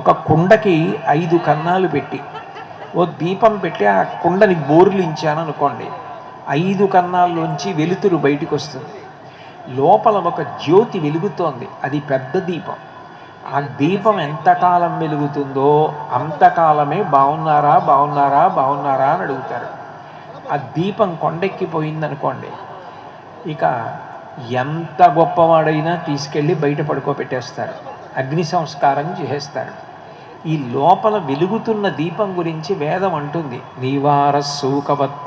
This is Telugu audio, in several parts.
ఒక కుండకి ఐదు కన్నాలు పెట్టి ఓ దీపం పెట్టి ఆ కుండని బోర్లించాను అనుకోండి ఐదు కన్నాల్లోంచి వెలుతురు బయటికి వస్తుంది లోపల ఒక జ్యోతి వెలుగుతోంది అది పెద్ద దీపం. ఆ దీపం ఎంతకాలం వెలుగుతుందో అంతకాలమే బాగున్నారా బాగున్నారా బాగున్నారా అని అడుగుతారు. ఆ దీపం కొండెక్కిపోయిందనుకోండి ఇక ఎంత గొప్పవాడైనా తీసుకెళ్ళి బయట పడుకోబెట్టేస్తారు అగ్ని సంస్కారం చేసేస్తారు. ఈ లోపల వెలుగుతున్న దీపం గురించి వేదం అంటుంది. నీవార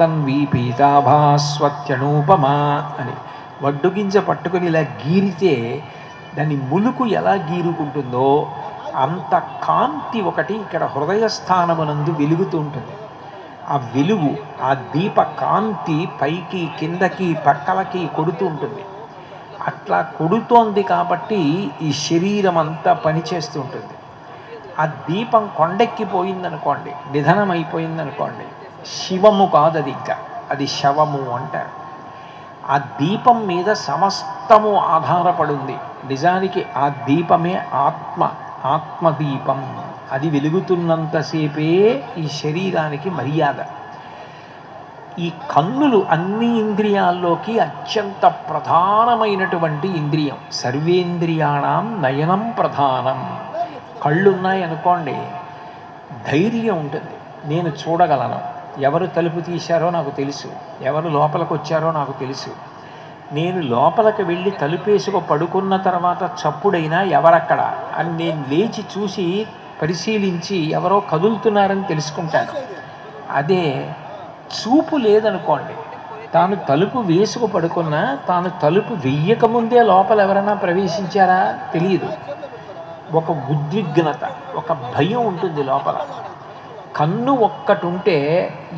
వీపీతాభాస్వత్యనూపమా అని. వడ్డుగింజ పట్టుకొని ఇలా గీరితే దాని ములుకు ఎలా గీరుకుంటుందో అంత కాంతి ఒకటి ఇక్కడ హృదయ స్థానమునందు వెలుగుతూ ఉంటుంది. ఆ వెలుగు ఆ దీప కాంతి పైకి కిందకి పక్కలకి కొడుతూ ఉంటుంది. అట్లా కొడుతోంది కాబట్టి ఈ శరీరం అంతా పనిచేస్తూ ఉంటుంది. ఆ దీపం కొండెక్కిపోయిందనుకోండి నిధనం అయిపోయిందనుకోండి శివము కాదు అది ఇంకా. అది శవము అంటారు ఆ దీపం మీద సమస్తము ఆధారపడింది. నిజానికి ఆ దీపమే ఆత్మ ఆత్మదీపం. అది వెలుగుతున్నంతసేపే ఈ శరీరానికి మర్యాద. ఈ కన్నులు అన్ని ఇంద్రియాల్లోకి అత్యంత ప్రధానమైనటువంటి ఇంద్రియం. సర్వేంద్రియాణం నయనం ప్రధానం. కళ్ళున్నాయి అనుకోండి ధైర్యం ఉంటుంది. నేను చూడగలను. ఎవరు తలుపు తీశారో నాకు తెలుసు. ఎవరు లోపలికి వచ్చారో నాకు తెలుసు. నేను లోపలికి వెళ్ళి తలుపేసుకు పడుకున్న తర్వాత చప్పుడైనా ఎవరక్కడ? అని నేను లేచి చూసి పరిశీలించి ఎవరో కదులుతున్నారని తెలుసుకుంటాను. అదే చూపు లేదనుకోండి. తాను తలుపు వేసుకు పడుకున్నా తాను తలుపు వెయ్యకముందే లోపల ఎవరైనా ప్రవేశించారా? తెలియదు. ఒక ఉద్విగ్నత ఒక భయం ఉంటుంది లోపల. కన్ను ఒక్కటి ఉంటే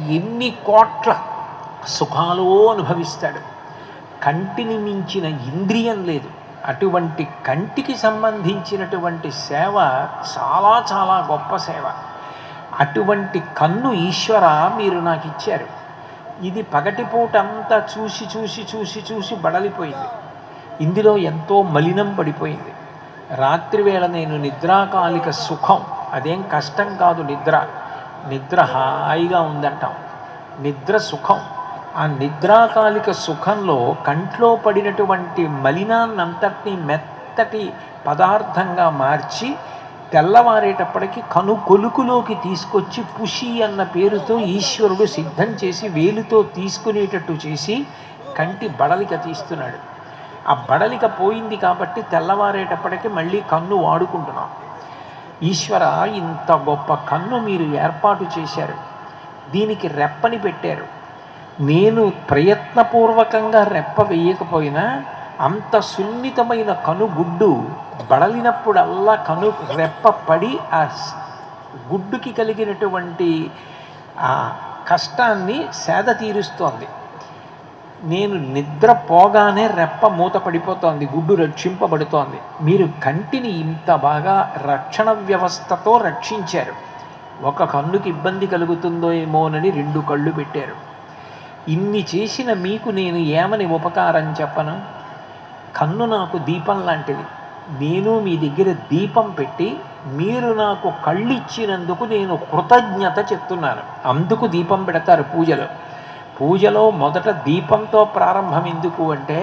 ఎన్ని కోట్ల సుఖాలు అనుభవిస్తాడు. కంటిని మించిన ఇంద్రియం లేదు. అటువంటి కంటికి సంబంధించినటువంటి సేవ చాలా చాలా గొప్ప సేవ. అటువంటి కన్ను ఈశ్వర మీరు నాకు ఇచ్చారు. ఇది పగటిపూట అంతా చూసి చూసి చూసి చూసి బడలిపోయింది. ఇందులో ఎంతో మలినం పడిపోయింది. రాత్రివేళ నేను నిద్రాకాలిక సుఖం అదేం కష్టం కాదు నిద్ర. నిద్ర హాయిగా ఉందంటాం. నిద్ర సుఖం. ఆ నిద్రాకాలిక సుఖంలో కంట్లో పడినటువంటి మలినాన్నంతటినీ మెత్తటి పదార్థంగా మార్చి తెల్లవారేటప్పటికి కను కొలుకులోకి తీసుకొచ్చి పుషి అన్న పేరుతో ఈశ్వరుడు సిద్ధం చేసి వేలుతో తీసుకునేటట్టు చేసి కంటి బడలిక తీస్తున్నాడు. ఆ బడలిక పోయింది కాబట్టి తెల్లవారేటప్పటికి మళ్ళీ కన్ను వాడుకుంటున్నాం. ఈశ్వర ఇంత గొప్ప కన్ను మీరు ఏర్పాటు చేశారు. దీనికి రెప్పని పెట్టారు. నేను ప్రయత్నపూర్వకంగా రెప్ప వేయకపోయినా అంత సున్నితమైన కనుగుడ్డు బడలినప్పుడల్లా కను రెప్ప పడి ఆ గుడ్డుకి కలిగినటువంటి ఆ కష్టాన్ని సేద తీరుస్తోంది. నేను నిద్ర పోగానే రెప్ప మూత పడిపోతోంది గుడ్డు రక్షింపబడుతోంది మీరు కంటిని ఇంత బాగా రక్షణ వ్యవస్థతో రక్షించారు. ఒక కన్నుకి ఇబ్బంది కలుగుతుందో ఏమోనని రెండు కళ్ళు పెట్టారు. ఇన్ని చేసిన మీకు నేను ఏమని ఉపకారం చెప్పను? కన్ను నాకు దీపం లాంటిది. నేను మీ దగ్గర దీపం పెట్టి మీరు నాకు కళ్ళిచ్చినందుకు నేను కృతజ్ఞత చెప్తున్నాను. అందుకు దీపం పెడతారు పూజలో. పూజలో మొదట దీపంతో ప్రారంభం ఎందుకు అంటే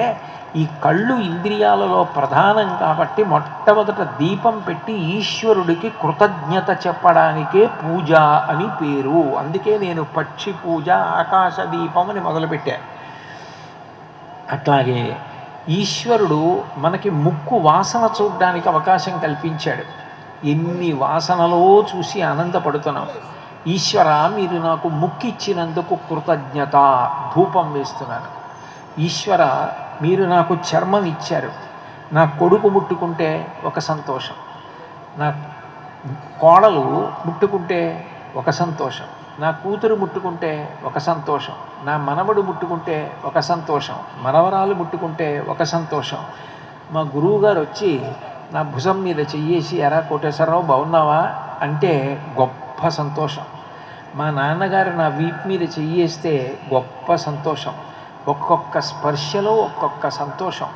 ఈ కళ్ళు ఇంద్రియాలలో ప్రధానం కాబట్టి మొట్టమొదట దీపం పెట్టి ఈశ్వరుడికి కృతజ్ఞత చెప్పడానికే పూజ అని పేరు. అందుకే నేను పక్షి పూజ ఆకాశ దీపం అని మొదలుపెట్టాను అట్లాగే ఈశ్వరుడు మనకి ముక్కు వాసన చూడడానికి అవకాశం కల్పించాడు. ఎన్ని వాసనలో చూసి ఆనందపడుతున్నాం. ఈశ్వర మీరు నాకు ముక్కిచ్చినందుకు కృతజ్ఞత ధూపం వేస్తున్నాను. ఈశ్వర మీరు నాకు చర్మం ఇచ్చారు. నా కొడుకు ముట్టుకుంటే ఒక సంతోషం. నా కోడలు ముట్టుకుంటే ఒక సంతోషం. నా కూతురు ముట్టుకుంటే ఒక సంతోషం. నా మనవడు ముట్టుకుంటే ఒక సంతోషం. మనవరాలు ముట్టుకుంటే ఒక సంతోషం. మా గురువు గారు వచ్చి నా భుజం మీద చెయ్యేసి ఎరా కోటేశ్వరరావు బాగున్నావా అంటే గొప్ప సంతోషం. మా నాన్నగారు నా వీపు మీద చెయ్యేస్తే గొప్ప సంతోషం. ఒక్కొక్క స్పర్శలో ఒక్కొక్క సంతోషం.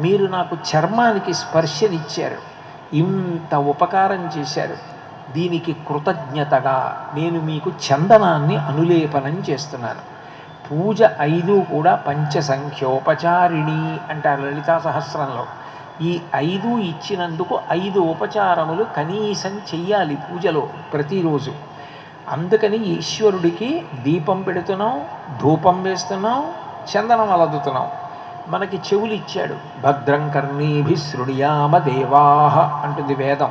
మీరు నాకు చర్మానికి స్పర్శనిచ్చారు. ఇంత ఉపకారం చేశారు. దీనికి కృతజ్ఞతగా నేను మీకు చందనాన్ని అనులేపనం చేస్తున్నాను. పూజ ఐదు కూడా పంచసంఖ్యోపచారిణి అంటారు లలితా సహస్రంలో. ఈ ఐదు ఇచ్చినందుకు ఐదు ఉపచారములు కనీసం చెయ్యాలి పూజలో ప్రతిరోజు. అందుకని ఈశ్వరుడికి దీపం పెడుతున్నాం ధూపం వేస్తున్నాం చందనం అలదుతున్నాం. మనకి చెవులు ఇచ్చాడు భద్రం కర్ణీభి శృణియామ దేవాహ అంటుంది వేదం.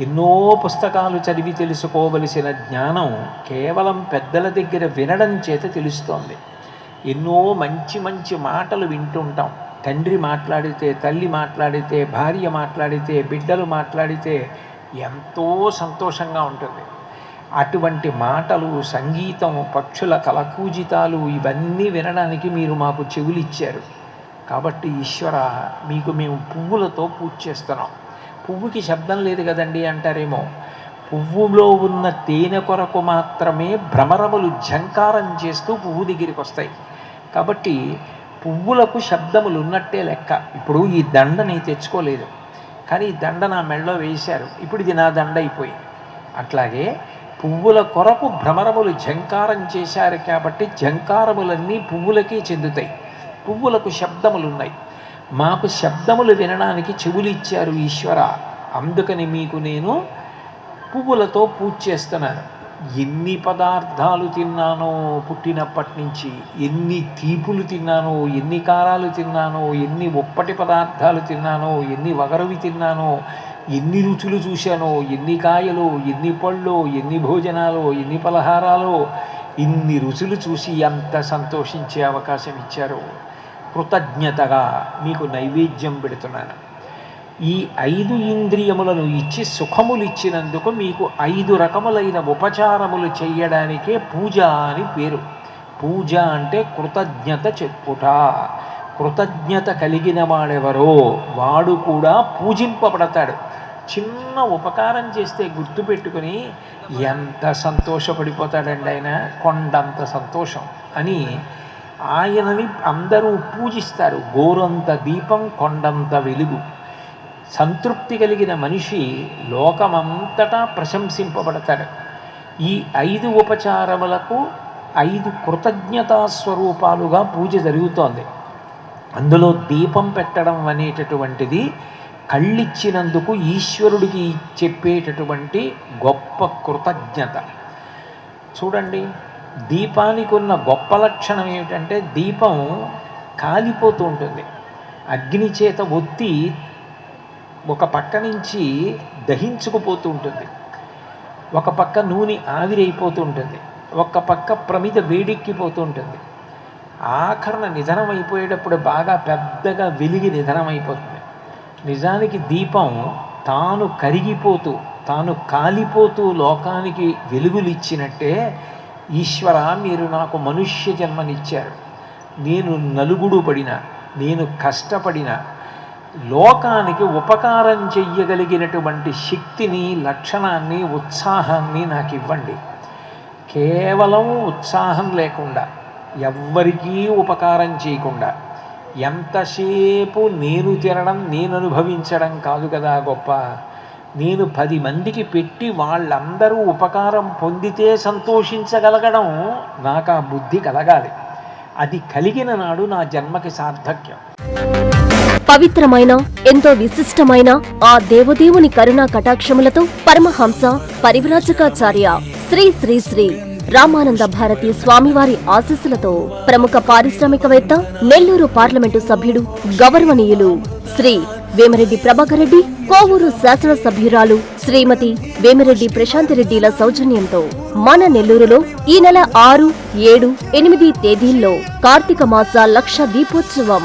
ఎన్నో పుస్తకాలు చదివి తెలుసుకోవలసిన జ్ఞానం కేవలం పెద్దల దగ్గర వినడం చేత తెలుస్తోంది. ఎన్నో మంచి మంచి మాటలు వింటుంటాం. తండ్రి మాట్లాడితే తల్లి మాట్లాడితే భార్య మాట్లాడితే బిడ్డలు మాట్లాడితే ఎంతో సంతోషంగా ఉంటుంది. అటువంటి మాటలు సంగీతం పక్షుల కలకూజితాలు ఇవన్నీ వినడానికి మీరు మాకు చెవులు ఇచ్చారు కాబట్టి ఈశ్వర మీకు మేము పువ్వులతో పూజ చేస్తున్నాం. పువ్వుకి శబ్దం లేదు కదండి అంటారేమో. పువ్వులో ఉన్న తేనె కొరకు మాత్రమే భ్రమరములు ఝంకారం చేస్తూ పువ్వు దగ్గరికి వస్తాయి. కాబట్టి పువ్వులకు శబ్దములు ఉన్నట్టే లెక్క. ఇప్పుడు ఈ దండని తెచ్చుకోలేదు. కానీ ఈ దండ నా మెడలో వేశారు. ఇప్పుడు ఇది నా దండ అయిపోయింది. అట్లాగే పువ్వుల కొరకు భ్రమరములు ఝంకారం చేశారు కాబట్టి ఝంకారములన్నీ పువ్వులకే చెందుతాయి. పువ్వులకు శబ్దములు ఉన్నాయి మాకు శబ్దములు వినడానికి చెవులు ఇచ్చారు ఈశ్వర. అందుకని మీకు నేను పువ్వులతో పూజ చేస్తున్నాను. ఎన్ని పదార్థాలు తిన్నానో పుట్టినప్పటి నుంచి ఎన్ని తీపులు తిన్నానో ఎన్ని కారాలు తిన్నానో ఎన్ని ఒప్పటి పదార్థాలు తిన్నానో ఎన్ని వగరవి తిన్నానో ఎన్ని రుచులు చూశానో ఎన్ని కాయలు ఎన్ని పళ్ళు ఎన్ని భోజనాలు ఎన్ని పలహారాలు ఇన్ని రుచులు చూసి ఎంత సంతోషించే అవకాశం ఇచ్చారో. కృతజ్ఞతగా మీకు నైవేద్యం పెడుతున్నాను. ఈ ఐదు ఇంద్రియములను ఇచ్చి సుఖములు ఇచ్చినందుకు మీకు ఐదు రకములైన ఉపచారములు చేయడానికే పూజ అని పేరు. పూజ అంటే కృతజ్ఞత చెప్పుట. కృతజ్ఞత కలిగిన వాడెవరో వాడు కూడా పూజింపబడతాడు. చిన్న ఉపకారం చేస్తే గుర్తుపెట్టుకుని ఎంత సంతోషపడిపోతాడండి ఆయన. కొండంత సంతోషం అని ఆయనని అందరూ పూజిస్తారు. గోరంత దీపం కొండంత వెలుగు. సంతృప్తి కలిగిన మనిషి లోకమంతటా ప్రశంసింపబడతాడు. ఈ ఐదు ఉపచారములకు ఐదు కృతజ్ఞతా స్వరూపాలుగా పూజ జరుగుతోంది. అందులో దీపం పెట్టడం అనేటటువంటిది కళ్ళిచ్చినందుకు ఈశ్వరుడికి చెప్పేటటువంటి గొప్ప కృతజ్ఞత. చూడండి దీపానికి ఉన్న గొప్ప లక్షణం ఏమిటంటే దీపం కాలిపోతూ ఉంటుంది. అగ్ని చేత ఒత్తి ఒక పక్క నుంచి దహించుకుపోతూ ఉంటుంది. ఒక పక్క నూనె ఆవిరైపోతూ ఉంటుంది. ఒక పక్క ప్రమిద వేడెక్కిపోతూ ఉంటుంది. ఆఖరణ నిధనం అయిపోయేటప్పుడు బాగా పెద్దగా వెలిగి నిధనం అయిపోతుంది నిజానికి దీపం తాను కరిగిపోతూ తాను కాలిపోతూ లోకానికి వెలుగులిచ్చినట్టే ఈశ్వర మీరు నాకు మనుష్య జన్మనిచ్చారు. నేను నలుగుడు పడిన నేను కష్టపడిన లోకానికి ఉపకారం చెయ్యగలిగినటువంటి శక్తిని లక్షణాన్ని ఉత్సాహాన్ని నాకు ఇవ్వండి. కేవలం ఉత్సాహం లేకుండా ఎవ్వరికీ ఉపకారం చేయకుండా ఎంతసేపు నేను తినడం నేను అనుభవించడం కాదు కదా గొప్ప. నేను పది మందికి పెట్టి వాళ్ళందరూ ఉపకారం పొందితే సంతోషించగలగడం నాకు ఆ బుద్ధి కలగాలి. అది కలిగిన నాడు నా జన్మకి సార్థక్యం. పవిత్రమైన ఎంతో విశిష్టమైన ఆ దేవదేవుని కరుణా కటాక్షములతో పరమహంస పరివ్రాజకాచార్య శ్రీ శ్రీ శ్రీ రామానంద భారతి స్వామివారి ఆశీస్సులతో ప్రముఖ పారిశ్రామికవేత్త నెల్లూరు పార్లమెంటు సభ్యుడు గౌరవనీయులు శ్రీ వేమరెడ్డి ప్రభాకర్ రెడ్డి కోవూరు శాసనసభ్యురాలు శ్రీమతి వేమిరెడ్డి ప్రశాంతిరెడ్డిల సౌజన్యంతో మన నెల్లూరులో ఈ నెల ఆరు ఏడు ఎనిమిది తేదీల్లో కార్తీక మాస లక్ష దీపోత్సవం.